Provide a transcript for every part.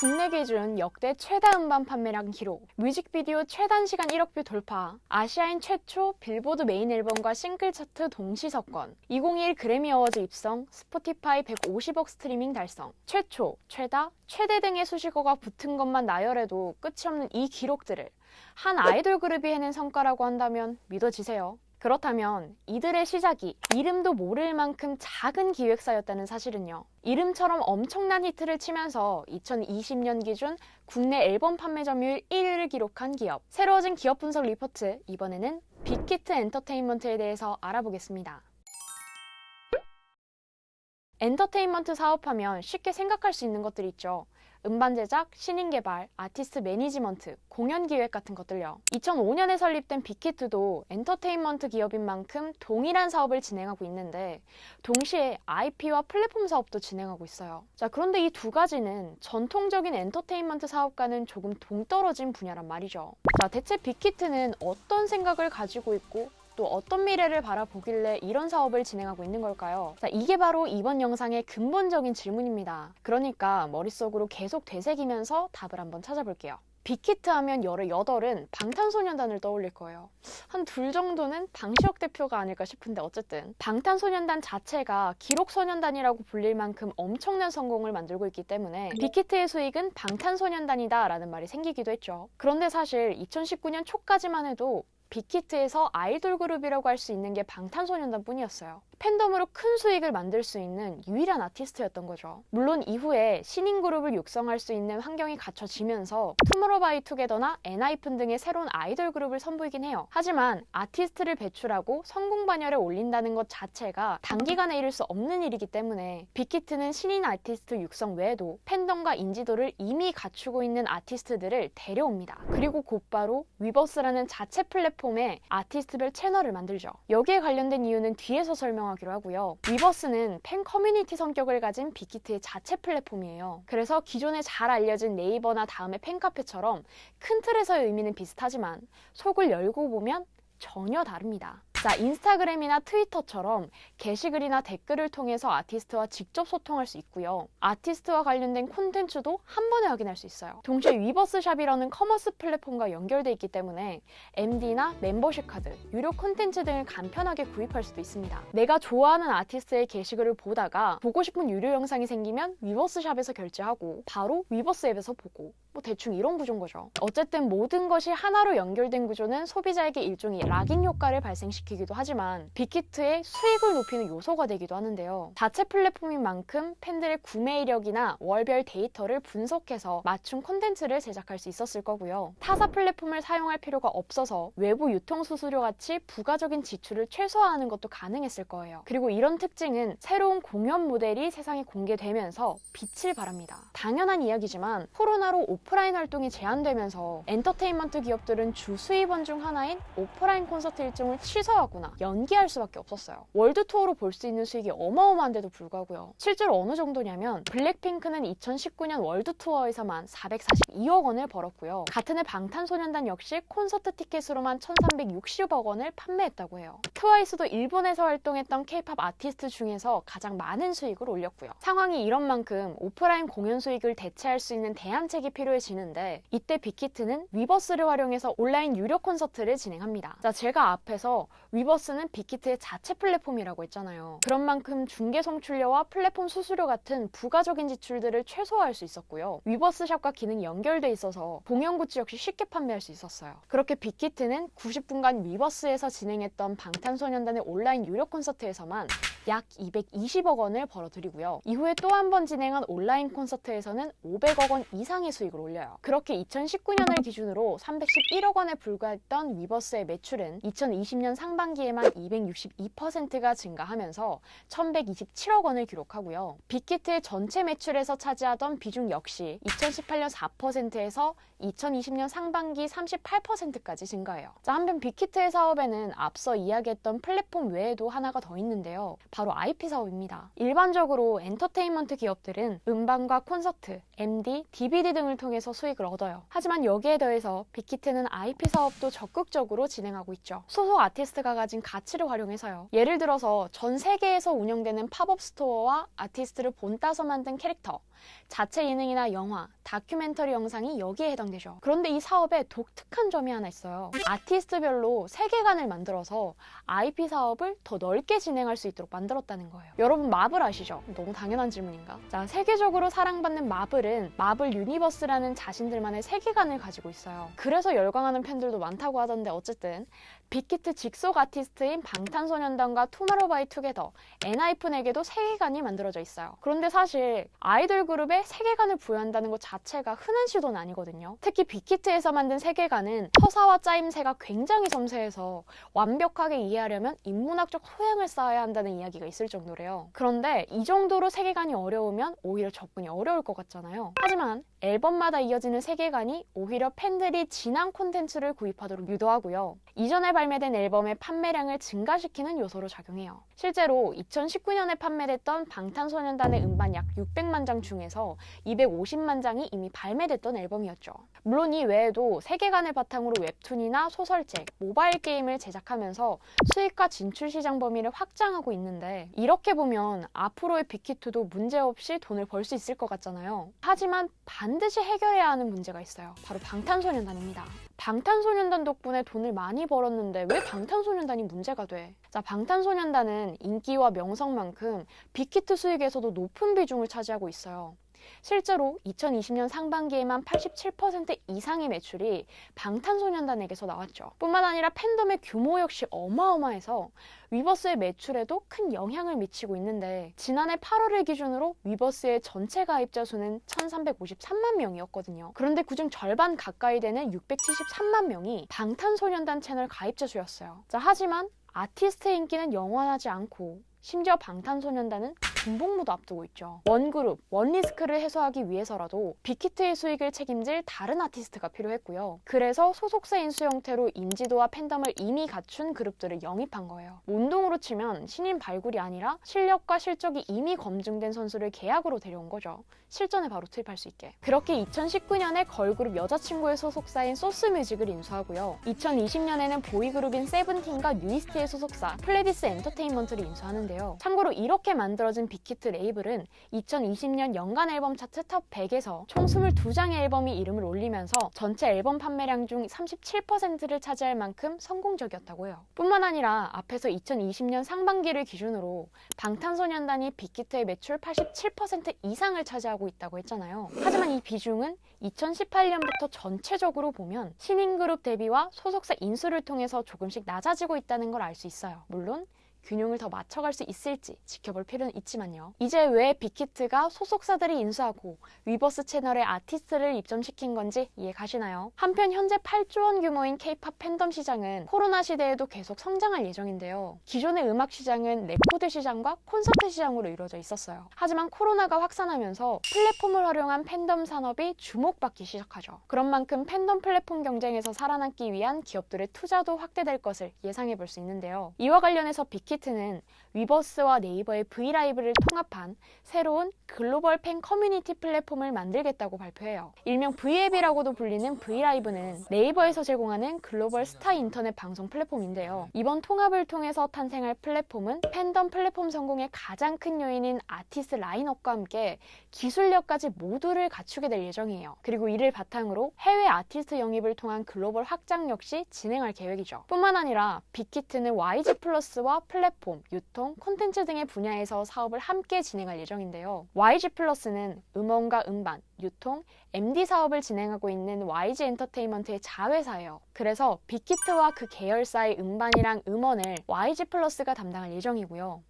국내 기준 역대 최다 음반 판매량 기록, 뮤직비디오 최단 시간 1억 뷰 돌파, 아시아인 최초 빌보드 메인 앨범과 싱글 차트 동시 석권, 2021 그래미 어워즈 입성, 스포티파이 150억 스트리밍 달성, 최초, 최다, 최대 등의 수식어가 붙은 것만 나열해도 끝이 없는 이 기록들을 한 아이돌 그룹이 해낸 성과라고 한다면 믿어지세요. 그렇다면 이들의 시작이 이름도 모를 만큼 작은 기획사였다는 사실은요. 이름처럼 엄청난 히트를 치면서 2020년 기준 국내 앨범 판매 점유율 1위를 기록한 기업. 새로워진 기업 분석 리포트, 이번에는 빅히트 엔터테인먼트에 대해서 알아보겠습니다. 엔터테인먼트 사업하면 쉽게 생각할 수 있는 것들이 있죠. 음반 제작, 신인 개발, 아티스트 매니지먼트, 공연 기획 같은 것들요. 2005년에 설립된 빅히트도 엔터테인먼트 기업인 만큼 동일한 사업을 진행하고 있는데 동시에 IP와 플랫폼 사업도 진행하고 있어요. 자, 그런데 이 두 가지는 전통적인 엔터테인먼트 사업과는 조금 동떨어진 분야란 말이죠. 자, 대체 빅히트는 어떤 생각을 가지고 있고 또 어떤 미래를 바라보길래 이런 사업을 진행하고 있는 걸까요? 자, 이게 바로 이번 영상의 근본적인 질문입니다. 그러니까 머릿속으로 계속 되새기면서 답을 한번 찾아볼게요. 빅히트 하면 열의 여덟은 방탄소년단을 떠올릴 거예요. 한 둘 정도는 방시혁 대표가 아닐까 싶은데 어쨌든 방탄소년단 자체가 기록소년단이라고 불릴 만큼 엄청난 성공을 만들고 있기 때문에 빅히트의 수익은 방탄소년단이다 라는 말이 생기기도 했죠. 그런데 사실 2019년 초까지만 해도 빅히트에서 아이돌 그룹이라고 할 수 있는 게 방탄소년단 뿐이었어요. 팬덤으로 큰 수익을 만들 수 있는 유일한 아티스트였던 거죠. 물론 이후에 신인 그룹을 육성할 수 있는 환경이 갖춰지면서 투모로우바이투게더나 엔하이픈 등의 새로운 아이돌 그룹을 선보이긴 해요. 하지만 아티스트를 배출하고 성공 반열에 올린다는 것 자체가 단기간에 이룰 수 없는 일이기 때문에 빅히트는 신인 아티스트 육성 외에도 팬덤과 인지도를 이미 갖추고 있는 아티스트들을 데려옵니다. 그리고 곧바로 위버스라는 자체 플랫폼 에 아티스트별 채널을 만들죠. 여기에 관련된 이유는 뒤에서 설명하기로 하고요. 위버스는 팬 커뮤니티 성격을 가진 빅히트의 자체 플랫폼이에요. 그래서 기존에 잘 알려진 네이버나 다음의 팬카페처럼 큰 틀에서의 의미는 비슷하지만 속을 열고 보면 전혀 다릅니다. 자, 인스타그램이나 트위터처럼 게시글이나 댓글을 통해서 아티스트와 직접 소통할 수 있고요. 아티스트와 관련된 콘텐츠도 한 번에 확인할 수 있어요. 동시에 위버스샵이라는 커머스 플랫폼과 연결돼 있기 때문에 MD나 멤버십 카드, 유료 콘텐츠 등을 간편하게 구입할 수도 있습니다. 내가 좋아하는 아티스트의 게시글을 보다가 보고 싶은 유료 영상이 생기면 위버스샵에서 결제하고 바로 위버스 앱에서 보고 뭐 대충 이런 구조인 거죠. 어쨌든 모든 것이 하나로 연결된 구조는 소비자에게 일종의 락인 효과를 발생시키 기도 하지만 빅히트의 수익을 높이는 요소가 되기도 하는데요. 자체 플랫폼인 만큼 팬들의 구매 이력이나 월별 데이터를 분석해서 맞춤 콘텐츠를 제작할 수 있었을 거고요. 타사 플랫폼을 사용할 필요가 없어서 외부 유통 수수료 같이 부가적인 지출을 최소화하는 것도 가능했을 거예요. 그리고 이런 특징은 새로운 공연 모델이 세상에 공개되면서 빛을 발합니다. 당연한 이야기지만 코로나로 오프라인 활동이 제한되면서 엔터테인먼트 기업들은 주 수입원 중 하나인 오프라인 콘서트 일정을 취소하 거나 연기할 수밖에 없었어요. 월드 투어로 볼 수 있는 수익이 어마어마한데도 불구하고요. 실제로 어느 정도냐면 블랙핑크는 2019년 월드 투어에서만 442억 원을 벌었고요. 같은 해 방탄소년단 역시 콘서트 티켓으로만 1,360억 원을 판매했다고 해요. 트와이스도 일본에서 활동했던 케이팝 아티스트 중에서 가장 많은 수익을 올렸고요. 상황이 이런 만큼 오프라인 공연 수익을 대체할 수 있는 대안책이 필요해지는데 이때 빅히트는 위버스를 활용해서 온라인 유료 콘서트를 진행합니다. 자, 제가 앞에서 위버스는 빅히트의 자체 플랫폼이라고 했잖아요. 그런 만큼 중개 송출료와 플랫폼 수수료 같은 부가적인 지출들을 최소화할 수 있었고요. 위버스 샵과 기능이 연결돼 있어서 공연 굿즈 역시 쉽게 판매할 수 있었어요. 그렇게 빅히트는 90분간 위버스에서 진행했던 방탄소년단의 온라인 유료 콘서트에서만 약 220억 원을 벌어들이고요. 이후에 또 한 번 진행한 온라인 콘서트에서는 500억 원 이상의 수익을 올려요. 그렇게 2019년을 기준으로 311억 원에 불과했던 위버스의 매출은 2020년 상반기에만 262%가 증가하면서 1127억 원을 기록하고요. 빅히트의 전체 매출에서 차지하던 비중 역시 2018년 4%에서 2020년 상반기 38%까지 증가해요. 자, 한편 빅히트의 사업에는 앞서 이야기했던 플랫폼 외에도 하나가 더 있는데요. 바로 IP 사업입니다. 일반적으로 엔터테인먼트 기업들은 음반과 콘서트, MD, DVD 등을 통해서 수익을 얻어요. 하지만 여기에 더해서 빅히트는 IP 사업도 적극적으로 진행하고 있죠. 소속 아티스트가 가진 가치를 활용해서요. 예를 들어서 전 세계에서 운영되는 팝업 스토어와 아티스트를 본따서 만든 캐릭터, 자체 예능이나 영화, 다큐멘터리 영상이 여기에 해당되죠. 그런데 이 사업에 독특한 점이 하나 있어요. 아티스트별로 세계관을 만들어서 IP 사업을 더 넓게 진행할 수 있도록 만들었다는 거예요. 여러분 마블 아시죠? 너무 당연한 질문인가? 자, 세계적으로 사랑받는 마블은 마블 유니버스라는 자신들만의 세계관을 가지고 있어요. 그래서 열광하는 팬들도 많다고 하던데 어쨌든 빅히트 직속 아티스트인 방탄소년단과 투모로우바이투게더, 엔하이픈에게도 세계관이 만들어져 있어요. 그런데 사실 아이돌 그룹에 세계관을 부여한다는 것 자체가 흔한 시도는 아니거든요. 특히 빅히트에서 만든 세계관은 서사와 짜임새가 굉장히 섬세해서 완벽하게 이해하려면 인문학적 소양을 쌓아야 한다는 이야기가 있을 정도래요. 그런데 이 정도로 세계관이 어려우면 오히려 접근이 어려울 것 같잖아요. 하지만 앨범마다 이어지는 세계관이 오히려 팬들이 진한 콘텐츠를 구입하도록 유도하고요. 이전에 발매된 앨범의 판매량을 증가시키는 요소로 작용해요. 실제로 2019년에 판매됐던 방탄소년단의 음반 약 600만 장 중에서 250만 장이 이미 발매됐던 앨범이었죠. 물론 이 외에도 세계관을 바탕으로 웹툰이나 소설책, 모바일 게임을 제작하면서 수익과 진출 시장 범위를 확장하고 있는데 이렇게 보면 앞으로의 빅히트도 문제없이 돈을 벌 수 있을 것 같잖아요. 하지만 반드시 해결해야 하는 문제가 있어요. 바로 방탄소년단입니다. 방탄소년단 덕분에 돈을 많이 벌었는데 왜 방탄소년단이 문제가 돼? 자, 방탄소년단은 인기와 명성만큼 빅히트 수익에서도 높은 비중을 차지하고 있어요. 실제로 2020년 상반기에만 87% 이상의 매출이 방탄소년단에게서 나왔죠. 뿐만 아니라 팬덤의 규모 역시 어마어마해서 위버스의 매출에도 큰 영향을 미치고 있는데 지난해 8월을 기준으로 위버스의 전체 가입자 수는 1353만 명이었거든요. 그런데 그중 절반 가까이 되는 673만 명이 방탄소년단 채널 가입자 수였어요. 자, 하지만 아티스트의 인기는 영원하지 않고 심지어 방탄소년단은 군복무도 앞두고 있죠. 원그룹, 원리스크를 해소하기 위해서라도 빅히트의 수익을 책임질 다른 아티스트가 필요했고요. 그래서 소속사 인수 형태로 인지도와 팬덤을 이미 갖춘 그룹들을 영입한 거예요. 운동으로 치면 신인 발굴이 아니라 실력과 실적이 이미 검증된 선수를 계약으로 데려온 거죠. 실전에 바로 투입할 수 있게. 그렇게 2019년에 걸그룹 여자친구의 소속사인 소스뮤직을 인수하고요. 2020년에는 보이그룹인 세븐틴과 뉴이스트의 소속사 플레디스 엔터테인먼트를 인수하는데요. 참고로 이렇게 만들어진 빅히트 레이블은 2020년 연간 앨범 차트 탑 100에서 총 22장의 앨범이 이름을 올리면서 전체 앨범 판매량 중 37%를 차지할 만큼 성공적이었다고 해요. 뿐만 아니라 앞에서 2020년 상반기를 기준으로 방탄소년단이 빅히트의 매출 87% 이상을 차지하고 있다고 했잖아요. 하지만 이 비중은 2018년부터 전체적으로 보면 신인 그룹 데뷔와 소속사 인수를 통해서 조금씩 낮아지고 있다는 걸 알 수 있어요. 물론 균형을 더 맞춰갈 수 있을지 지켜볼 필요는 있지만요. 이제 왜 빅히트가 소속사들이 인수하고 위버스 채널에 아티스트를 입점시킨 건지 이해 가시나요? 한편 현재 8조 원 규모인 K-팝 팬덤 시장은 코로나 시대에도 계속 성장할 예정인데요. 기존의 음악 시장은 레코드 시장과 콘서트 시장으로 이루어져 있었어요. 하지만 코로나가 확산하면서 플랫폼을 활용한 팬덤 산업이 주목받기 시작하죠. 그런 만큼 팬덤 플랫폼 경쟁에서 살아남기 위한 기업들의 투자도 확대될 것을 예상해 볼 수 있는데요. 이와 관련해서 빅 빅히트는 위버스와 네이버의 브이라이브를 통합한 새로운 글로벌 팬 커뮤니티 플랫폼을 만들겠다고 발표해요. 일명 V앱이라고도 불리는 브이라이브는 네이버에서 제공하는 글로벌 스타 인터넷 방송 플랫폼인데요. 이번 통합을 통해서 탄생할 플랫폼은 팬덤 플랫폼 성공의 가장 큰 요인인 아티스트 라인업과 함께 기술력까지 모두를 갖추게 될 예정이에요. 그리고 이를 바탕으로 해외 아티스트 영입을 통한 글로벌 확장 역시 진행할 계획이죠. 뿐만 아니라 빅히트는 YG 플러스와 플랫 플랫폼, 유통, 콘텐츠 등의 분야에서 사업을 함께 진행할 예정인데요. YG 플러스는 음원과 음반, 유통, MD 사업을 진행하고 있는 YG 엔터테인먼트의 자회사예요. 그래서 빅히트와 그 계열사의 음반이랑 음원을 YG 플러스가 담당할 예정이고요.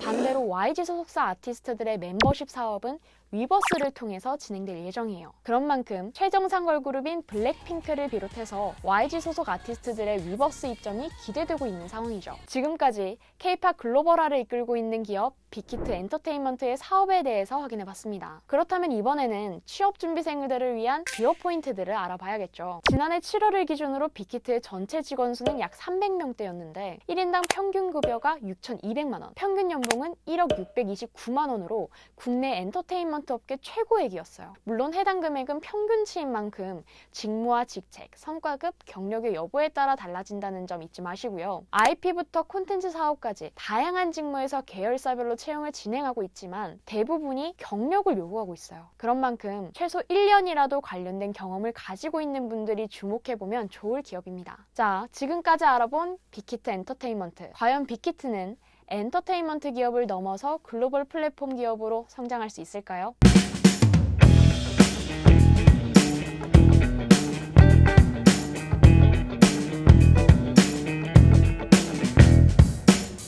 반대로 YG 소속사 아티스트들의 멤버십 사업은 위버스를 통해서 진행될 예정이에요. 그런 만큼 최정상 걸그룹인 블랙핑크를 비롯해서 YG 소속 아티스트들의 위버스 입점이 기대되고 있는 상황이죠. 지금까지 K-팝 글로벌화를 이끌고 있는 기업 빅히트 엔터테인먼트의 사업에 대해서 확인해봤습니다. 그렇다면 이번에는 취업 준비생들을 위한 기업 포인트들을 알아봐야겠죠. 지난해 7월을 기준으로 빅히트의 전체 직원 수는 약 300명대였는데 1인당 평균 급여가 6,200만 원, 평균 연봉은 1억 629만 원으로 국내 엔터테인먼트 엔터테인먼트 업계 최고액이었어요. 물론 해당 금액은 평균치인 만큼 직무와 직책, 성과급, 경력의 여부에 따라 달라진다는 점 잊지 마시고요. IP부터 콘텐츠 사업까지 다양한 직무에서 계열사별로 채용을 진행하고 있지만 대부분이 경력을 요구하고 있어요. 그런 만큼 최소 1년이라도 관련된 경험을 가지고 있는 분들이 주목해보면 좋을 기업입니다. 자, 지금까지 알아본 빅히트 엔터테인먼트. 과연 빅히트는 엔터테인먼트 기업을 넘어서 글로벌 플랫폼 기업으로 성장할 수 있을까요?